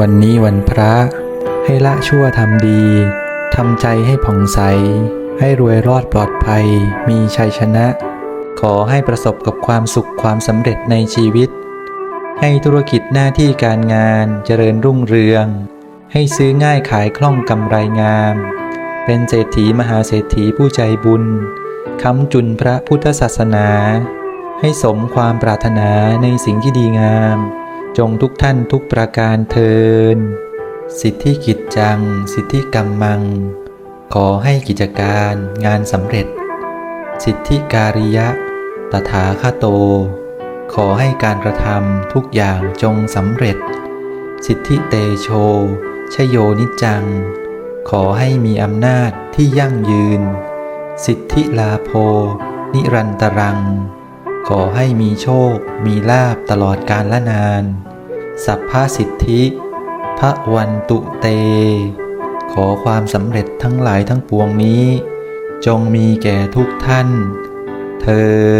วันนี้วันพระ ให้ละชั่วทำดีทำใจให้ผ่องใส ให้รวยรอดปลอดภัย มีชัยชนะ ขอให้ประสบกับความสุขความสำเร็จในชีวิต ให้ธุรกิจหน้าที่การงานเจริญรุ่งเรือง ให้ซื้อง่ายขายคล่องกำไรงาม เป็นเศรษฐีมหาเศรษฐีผู้ใจบุญค้ำจุนพระพุทธศาสนา ให้สมความปรารถนาในสิ่งที่ดีงาม จงทุกท่านทุกประการเทิน สิทธิกิจจัง สิทธิกรรมมัง ขอให้กิจการงานสำเร็จ สิทธิการิยะ ตถาคโต ขอให้การกระทำทุกอย่างจงสำเร็จ สิทธิเตโช ชโยนิจัง ขอให้มีอำนาจที่ยั่งยืน สิทธิลาโภนิรันตรังขอให้มีโชค มีลาบตลอดกาลละนาน สัพพสิทธิพระวันตุเต ขอความสำเร็จทั้งหลายทั้งปวงนี้ จงมีแก่ทุกท่าน เธอ